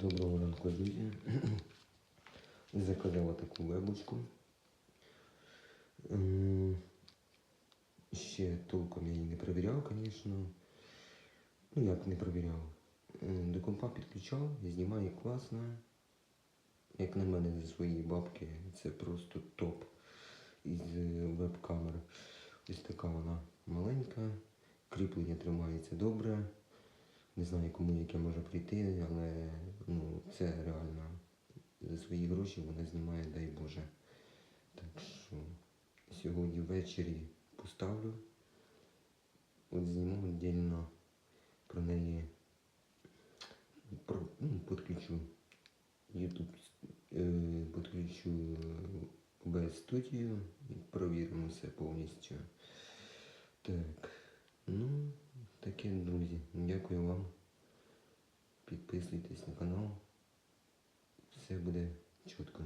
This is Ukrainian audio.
Доброго ранку, друзі. Заказала таку вебочку. Ще толком я її не перевіряв, звісно. Ну як не перевіряв. До компа підключав, знімає класно. Як на мене зі своєї бабки, це просто топ із е, веб-камер. Ось така вона маленька, кріплення тримається добре. Не знаю, кому яке може прийти, але це реально за свої гроші вона знімає, дай Боже. Так що сьогодні ввечері поставлю. От зніму віддільно про неї про, ну, підключу YouTube, е, підключу OBS Studio і провіримо все повністю. Так, ну, таке, друзі. Дякую вам. Підписуйтесь на канал. Все буде чітко.